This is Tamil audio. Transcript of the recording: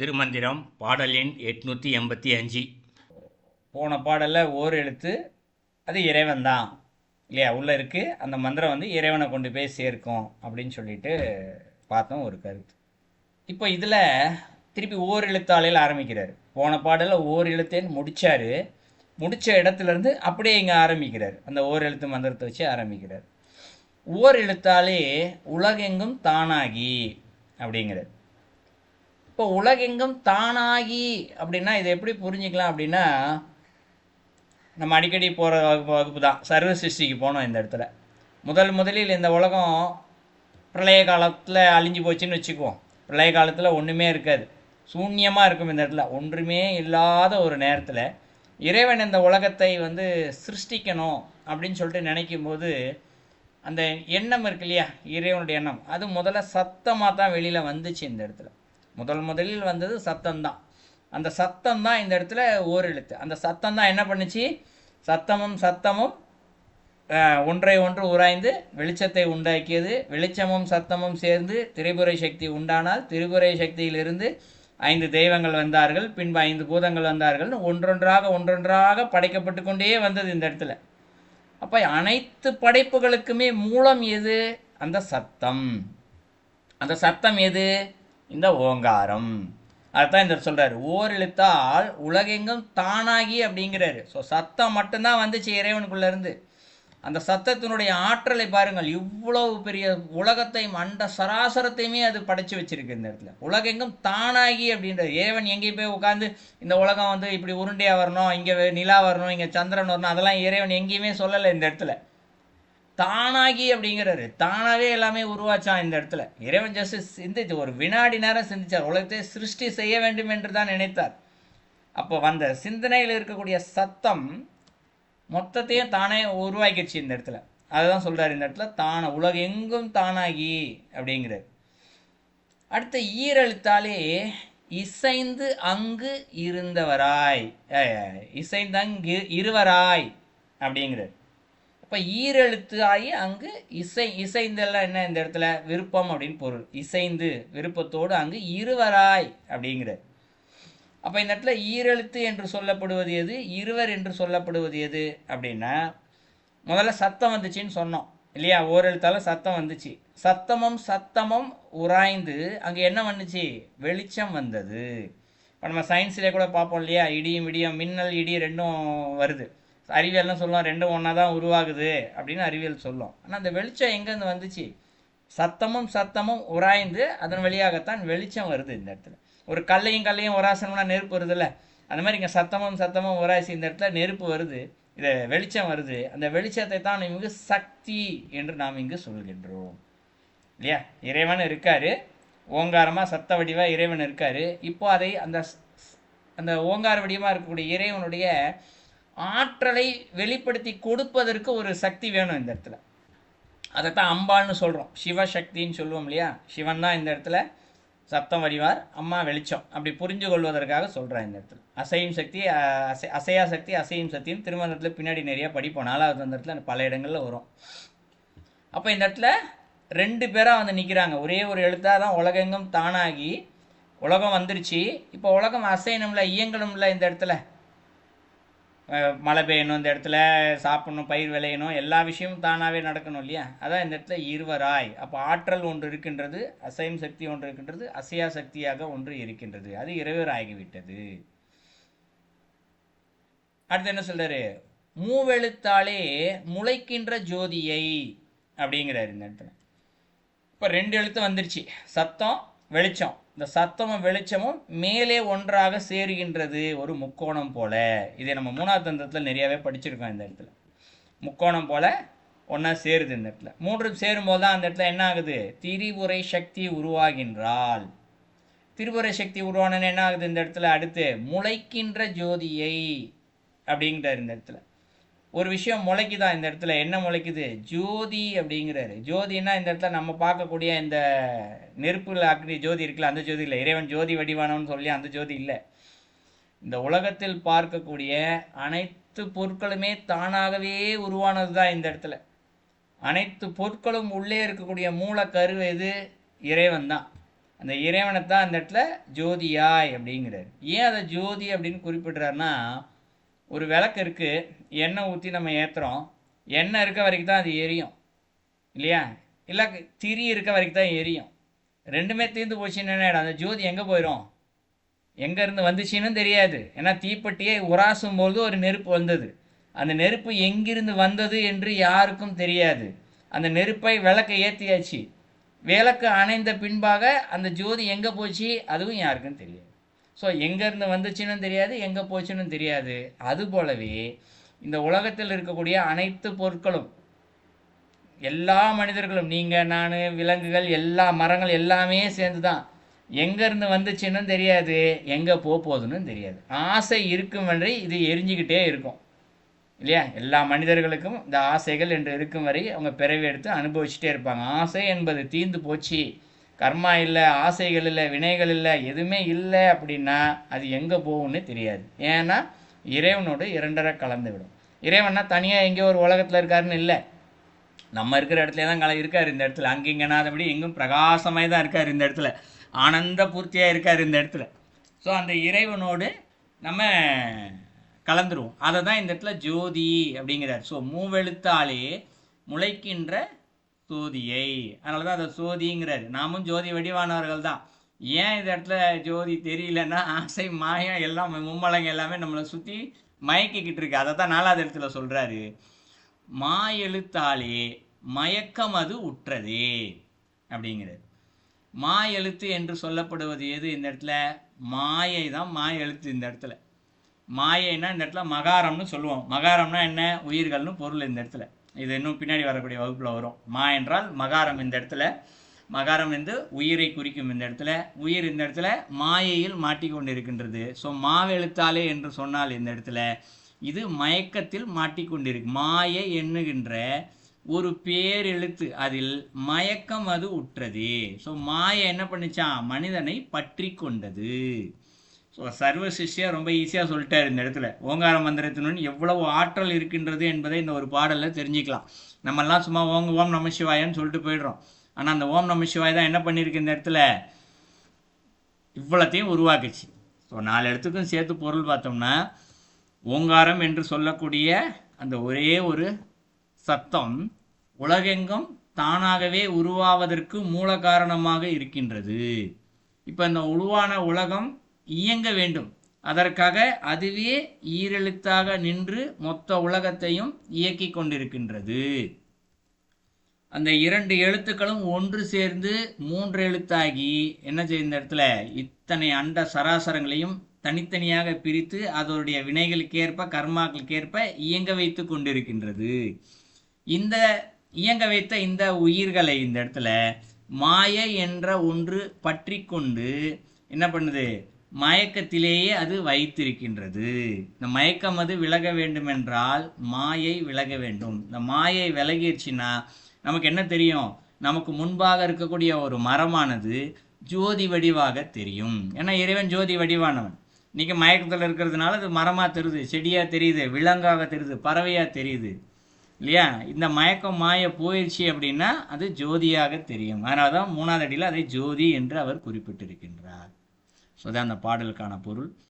திருமந்திரம் பாடல் எண் எட்நூற்றி எண்பத்தி அஞ்சு. போன பாடலில் ஓர் எழுத்து அது இறைவன் தான். இல்லையா? உள்ளே இருக்குது அந்த மந்திரம் வந்து இறைவனை கொண்டு போய் சேர்க்கும் அப்படின்னு சொல்லிட்டு பார்த்தோம் ஒரு கருத்து. இப்போ இதில் திருப்பி ஓர் எழுத்தாளையில் ஆரம்பிக்கிறார். போன பாடலில் ஓர் எழுத்தேன்னு முடித்தார் முடித்த இடத்துலேருந்து அப்படியே இங்கே ஆரம்பிக்கிறார். அந்த ஓர் எழுத்து மந்திரத்தை வச்சு ஆரம்பிக்கிறார். ஓர் எழுத்தாலே உலகெங்கும் தானாகி அப்படிங்கிறார். இப்போ உலகெங்கும் தானாகி அப்படின்னா இதை எப்படி புரிஞ்சுக்கலாம் அப்படின்னா நம்ம அடிக்கடி போகிற வகுப்பு வகுப்பு தான். சர்வ சிருஷ்டிக்கு போனோம் இந்த இடத்துல. முதல் முதலில் இந்த உலகம் பிரளய காலத்தில் அழிஞ்சு போச்சுன்னு வச்சுக்குவோம். பிரளய காலத்தில் ஒன்றுமே இருக்காது. சூன்யமாக இருக்கும் இந்த இடத்துல. ஒன்றுமே இல்லாத ஒரு நேரத்தில் இறைவன் இந்த உலகத்தை வந்து சிருஷ்டிக்கணும் அப்படின்னு சொல்லிட்டு நினைக்கும் போது அந்த எண்ணம் இருக்கு இல்லையா? இறைவனுடைய எண்ணம். அது முதல்ல சத்தமாக தான் வெளியில் வந்துச்சு இந்த இடத்துல. முதல் முதலில் வந்தது சத்தம்தான். அந்த சத்தம் தான் இந்த இடத்துல ஓர் எழுத்து. அந்த சத்தம் தான் என்ன பண்ணுச்சு? சத்தமும் சத்தமும் ஒன்றை ஒன்று உராய்ந்து வெளிச்சத்தை உண்டாக்கியது. வெளிச்சமும் சத்தமும் சேர்ந்து திரிபுரை சக்தி உண்டானால் திரிபுரை சக்தியிலிருந்து ஐந்து தெய்வங்கள் வந்தார்கள் பின்பு ஐந்து பூதங்கள் வந்தார்கள் ஒன்றொன்றாக ஒன்றொன்றாக படைக்கப்பட்டு கொண்டே வந்தது இந்த இடத்துல. அப்போ அனைத்து படைப்புகளுக்குமே மூலம் எது? அந்த சத்தம். அந்த சத்தம் எது? இந்த ஓங்காரம். அதுதான் இந்த சொல்கிறார் ஓர் எழுத்தால் உலகெங்கும் தானாகி அப்படிங்கிறாரு. ஸோ சத்தம் மட்டும்தான் வந்துச்சு இறைவனுக்குள்ளேருந்து. அந்த சத்தத்தினுடைய ஆற்றலை பாருங்கள் இவ்வளவு பெரிய உலகத்தை அண்ட சராசரத்தையுமே அது படைச்சு வச்சிருக்கு இந்த இடத்துல. உலகெங்கும் தானாகி அப்படின்றது இறைவன் எங்கேயும் போய் உட்காந்து இந்த உலகம் வந்து இப்படி உருண்டையாக வரணும் இங்கே நிலா வரணும் இங்கே சந்திரன் வரணும் அதெல்லாம் இறைவன் எங்கேயுமே சொல்லலை இந்த இடத்துல. தானாகி அப்படிங்கிறாரு. தானாகவே எல்லாமே உருவாச்சான் இந்த இடத்துல? இறைவன் ஜஸ்ட் சிந்திச்சு ஒரு வினாடி நேரம் சிந்திச்சார். உலகத்தை சிருஷ்டி செய்ய வேண்டும் என்று தான் நினைத்தார். அப்போ வந்த சிந்தனையில் இருக்கக்கூடிய சத்தம் மொத்தத்தையும் தானே உருவாக்கிடுச்சு இந்த இடத்துல. அதுதான் சொல்கிறார் இந்த இடத்துல தான உலகம் எங்கும் தானாகி அப்படிங்கிறார். அடுத்த ஈரெழுத்தாலே இசைந்து அங்கு இருந்தவராய். இசைந்து அங்கு இருவராய் அப்படிங்கிறார். அப்போ ஈரெழுத்து ஆகி அங்கு இசை இசைந்தெல்லாம் என்ன இந்த இடத்துல? விருப்பம் அப்படின்னு பொருள். இசைந்து விருப்பத்தோடு அங்கு இருவராய் அப்படிங்கிற. அப்போ இந்த இடத்துல ஈரெழுத்து என்று சொல்லப்படுவது எது? இருவர் என்று சொல்லப்படுவது எது அப்படின்னா முதல்ல சத்தம் வந்துச்சுன்னு சொன்னோம். இல்லையா? ஓரெழுத்தால சத்தம் வந்துச்சு. சத்தமும் சத்தமும் உராய்ந்து அங்கே என்ன வந்துச்சு? வெளிச்சம் வந்தது. இப்போ நம்ம சயின்ஸில் கூட பார்ப்போம் இல்லையா? இடியும் இடியும் மின்னல் இடி ரெண்டும் வருது. அறிவியல்னு சொல்லுவோம் ரெண்டும் ஒன்றா தான் உருவாகுது அப்படின்னு அறிவியல் சொல்லும். ஆனால் அந்த வெளிச்சம் எங்கேருந்து வந்துச்சு? சத்தமும் சத்தமும் உராய்ந்து அதன் வழியாகத்தான் வெளிச்சம் வருது இந்த இடத்துல. ஒரு கல்லையும் கல்லையும் உராசனம்னா நெருப்பு வருதுல்ல? அந்த மாதிரி இங்கே சத்தமும் சத்தமும் உராசி இந்த இடத்துல நெருப்பு வருது இதை வெளிச்சம் வருது. அந்த வெளிச்சத்தை தான் இங்கு சக்தி என்று நாம் இங்கு சொல்கின்றோம். இல்லையா? இறைவன் இருக்கார் ஓங்காரமாக சத்த வடிவாக இறைவன் இருக்கார். இப்போ அதை அந்த ஸ்- அந்த ஓங்கார வடிவமாக இருக்கக்கூடிய இறைவனுடைய ஆற்றலை வெளிப்படுத்தி கொடுப்பதற்கு ஒரு சக்தி வேணும் இந்த இடத்துல. அதைத்தான் அம்பாள்னு சொல்கிறோம் சிவசக்தின்னு சொல்லுவோம் இல்லையா? சிவன் தான் இந்த இடத்துல சத்தம் வடிவார் அம்மா வெளிச்சம். அப்படி புரிஞ்சு கொள்வதற்காக சொல்கிறேன் இந்த இடத்துல. அசையும் சக்தி அசை அசையா சக்தி அசையும் சக்தின்னு திருமணத்தில் பின்னாடி நிறைய படிப்போம். நாலாவது அந்த இடத்துல பல இடங்களில் வரும். அப்போ இந்த இடத்துல ரெண்டு பேராக வந்து நிற்கிறாங்க ஒரே ஒரு எழுத்தாக தான் உலகெங்கும் தானாகி உலகம் வந்துருச்சு. இப்போ உலகம் அசையணும்ல இயங்கணும்ல இந்த இடத்துல. மழை பெய்யணும் இந்த இடத்துல சாப்பிடணும் பயிர் விளையணும் எல்லா விஷயமும் தானாகவே நடக்கணும் இல்லையா? அதான் இந்த இடத்துல இருவராய். அப்போ ஆற்றல் ஒன்று இருக்கின்றது அசையும் சக்தி ஒன்று இருக்கின்றது அசையா சக்தியாக ஒன்று இருக்கின்றது. அது இறைவர் அடுத்து என்ன சொல்றாரு? மூவெழுத்தாலே முளைக்கின்ற ஜோதியை அப்படிங்கிறாரு இந்த இடத்துல. இப்போ ரெண்டு எழுத்து வந்துருச்சு. சத்தம் வெளிச்சம். இந்த சத்தமும் வெளிச்சமும் மேலே ஒன்றாக சேருகின்றது ஒரு முக்கோணம் போல. இதை நம்ம மூணாவது தந்திரத்தில் நிறையாவே படிச்சிருக்கோம் இந்த இடத்துல. முக்கோணம் போல ஒன்றா சேருது இந்த இடத்துல. மூன்றும் சேரும்போது தான் அந்த இடத்துல என்ன ஆகுது? திரிபுரை சக்தி உருவாகின்றாள். திரிபுரை சக்தி உருவானன்னு என்ன ஆகுது இந்த இடத்துல? அடுத்து முளைக்கின்ற ஜோதியை அப்படிங்கிறார் இந்த இடத்துல. ஒரு விஷயம் முளைக்குதா இந்த இடத்துல? என்ன முளைக்குது? ஜோதி அப்படிங்கிறாரு. ஜோதினா இந்த இடத்துல நம்ம பார்க்கக்கூடிய இந்த நெருப்புல அக்னி ஜோதி இருக்குல்ல அந்த ஜோதி இல்லை. இறைவன் ஜோதி வடிவானவன்னு சொல்லி அந்த ஜோதி இல்லை. இந்த உலகத்தில் பார்க்கக்கூடிய அனைத்து பொருட்களுமே தானாகவே உருவானது தான் இந்த இடத்துல. அனைத்து பொருட்களும் உள்ளே இருக்கக்கூடிய மூல கருவு எது? இறைவன் தான் அந்த இறைவனை தான் அந்த இடத்துல ஜோதியாய் அப்படிங்கிறார். ஏன் அதை ஜோதி அப்படின்னு குறிப்பிடுறாருன்னா ஒரு விளக்கு இருக்குது எண்ணெய் ஊற்றி நம்ம ஏற்றுறோம் எண்ணெய் இருக்க வரைக்கும் தான் அது எரியும். இல்லையா? இல்லை திரி இருக்க வரைக்கும் தான் எரியும். ரெண்டுமே தீர்ந்து போச்சுன்னு என்ன அந்த ஜோதி எங்கே போயிடும் எங்கேருந்து வந்துச்சுன்னு தெரியாது. ஏன்னா தீப்பெட்டியை உராசும் பொழுது ஒரு நெருப்பு வந்தது. அந்த நெருப்பு எங்கிருந்து வந்தது என்று யாருக்கும் தெரியாது. அந்த நெருப்பை விளக்கை ஏற்றியாச்சு விளக்கு அணைந்த பின்பாக அந்த ஜோதி எங்கே போச்சு? அதுவும் யாருக்கும் தெரியாது. ஸோ எங்கேருந்து வந்துச்சுன்னு தெரியாது எங்கே போச்சுன்னு தெரியாது. அது போலவே இந்த உலகத்தில் இருக்கக்கூடிய அனைத்து பொருட்களும் எல்லா மனிதர்களும் நீங்கள் நான் விலங்குகள் எல்லா மரங்கள் எல்லாமே சேர்ந்து தான் எங்கேருந்து வந்துச்சுன்னு தெரியாது எங்கே போக போகுதுன்னு தெரியாது. ஆசை இருக்கும் வரை இது எரிஞ்சுக்கிட்டே இருக்கும். இல்லையா? எல்லா மனிதர்களுக்கும் இந்த ஆசைகள் என்று இருக்கும் வரை அவங்க பிறவி எடுத்து அனுபவிச்சுட்டே இருப்பாங்க. ஆசை என்பது தீர்ந்து போச்சு. கர்மா இல்லை ஆசைகள் இல்லை வினைகள் இல்லை எதுவுமே இல்லை அப்படின்னா அது எங்கே போகும்னு தெரியாது. ஏன்னா இறைவனோடு இரண்டரை கலந்து விடும். இறைவன்னா தனியாக எங்கேயோ ஒரு உலகத்தில் இருக்காருன்னு இல்லை. நம்ம இருக்கிற இடத்துல தான் கல இருக்கார் இந்த இடத்துல. அங்கிங்கனாதபடி எங்கும் பிரகாசமாய் தான் இருக்கார் இந்த இடத்துல. ஆனந்த பூர்த்தியாக இருக்கார் இந்த இடத்துல. ஸோ அந்த இறைவனோடு நம்ம கலந்துருவோம். அதை தான் இந்த இடத்துல ஜோதி அப்படிங்கிறார். ஸோ மூவெழுத்தாலே முளைக்கின்ற சோதியை. அதனால தான் அதை சோதிங்கிறார். நாமும் ஜோதி வடிவானவர்கள் தான் ஏன் இந்த இடத்துல ஜோதி தெரியலன்னா ஆசை மாயம் எல்லாம் மும்மலங்க எல்லாமே நம்மளை சுற்றி மயக்கிக்கிட்டு இருக்கு. அதை தான் நாலாவது இடத்துல சொல்கிறாரு மா எழுத்தாலே மயக்கம் அது உற்றதே அப்படிங்கிறது மா எழுத்து என்று சொல்லப்படுவது எது இந்த இடத்துல? மாயை தான் மா எழுத்து இந்த இடத்துல. மாயைன்னா இந்த இடத்துல மகாரம்னு சொல்லுவோம். மகாரம்னா என்ன? உயிர்கள்னு பொருள் இந்த இடத்துல. இது இன்னும் பின்னாடி வரக்கூடிய வகுப்பில் வரும். மா என்றால் மகாரம் இந்த இடத்துல. மகாரம் வந்து உயிரை குறிக்கும் இந்த இடத்துல. உயிர் இந்த இடத்துல மாயையில் மாட்டிக்கொண்டு இருக்கின்றது ஸோ மாவெழுத்தாலே என்று சொன்னால் இந்த இடத்துல இது மயக்கத்தில் மாட்டிக்கொண்டிருக்கு. மாயை எண்ணுகின்ற ஒரு பேரெழுத்து அதில் மயக்கம் அது உற்றது. ஸோ மாயை என்ன பண்ணிச்சான் மனிதனை பற்றி கொண்டது ஸோ சர்வ சிஷ்யா ரொம்ப ஈஸியாக சொல்லிட்டார் இந்த இடத்துல. ஓங்கார மந்திரத்தினுடன் எவ்வளவு ஆற்றல் இருக்கின்றது என்பதை இந்த ஒரு பாடலில் தெரிஞ்சுக்கலாம். நம்மெல்லாம் சும்மா ஓங்க ஓம் நம சிவாயன்னு சொல்லிட்டு போயிடுறோம். ஆனால் அந்த ஓம் நம சிவாய் தான் என்ன பண்ணியிருக்கு இந்த இடத்துல? இவ்வளத்தையும் உருவாக்குச்சு. ஸோ நாலு இடத்துக்கும் சேர்த்து பொருள் பார்த்தோம்னா ஓங்காரம் என்று சொல்லக்கூடிய அந்த ஒரே ஒரு சத்தம் உலகெங்கும் தானாகவே உருவாவதற்கு மூல காரணமாக இருக்கின்றது. இப்போ இந்த உருவான உலகம் இயங்க வேண்டும். அதற்காக அதுவே ஈரெழுத்தாக நின்று மொத்த உலகத்தையும் இயக்கி கொண்டிருக்கின்றது. அந்த இரண்டு எழுத்துக்களும் ஒன்று சேர்ந்து மூன்று எழுத்தாகி என்ன செய்ய இந்த இடத்துல இத்தனை அண்ட சராசரங்களையும் தனித்தனியாக பிரித்து அதனுடைய வினைகளுக்கேற்ப கர்மாக்களுக்கேற்ப இயங்க வைத்து கொண்டிருக்கின்றது. இந்த இயங்க வைத்த இந்த உயிர்களை இந்த இடத்துல மாயை என்ற ஒன்று பற்றி கொண்டு என்ன பண்ணுது? மயக்கத்திலேயே அது வைத்திருக்கின்றது. இந்த மயக்கம் அது விலக வேண்டுமென்றால் மாயை விலக வேண்டும். இந்த மாயை விலகிடுச்சுன்னா நமக்கு என்ன தெரியும்? நமக்கு முன்பாக இருக்கக்கூடிய ஒரு மரமானது ஜோதி வடிவாக தெரியும். ஏன்னா இறைவன் ஜோதி வடிவானவன். இன்னைக்கு மயக்கத்தில் இருக்கிறதுனால அது மரமாக தெரியுது செடியாக தெரியுது விலங்காக தெரியுது பறவையாக தெரியுது. இல்லையா? இந்த மயக்கம் மாய போயிடுச்சு அப்படின்னா அது ஜோதியாக தெரியும். அதனால தான் மூணாவது அடியில் அதை ஜோதி என்று அவர் குறிப்பிட்டிருக்கின்றார். ஸோ தான் அந்த பாடலுக்கான பொருள்.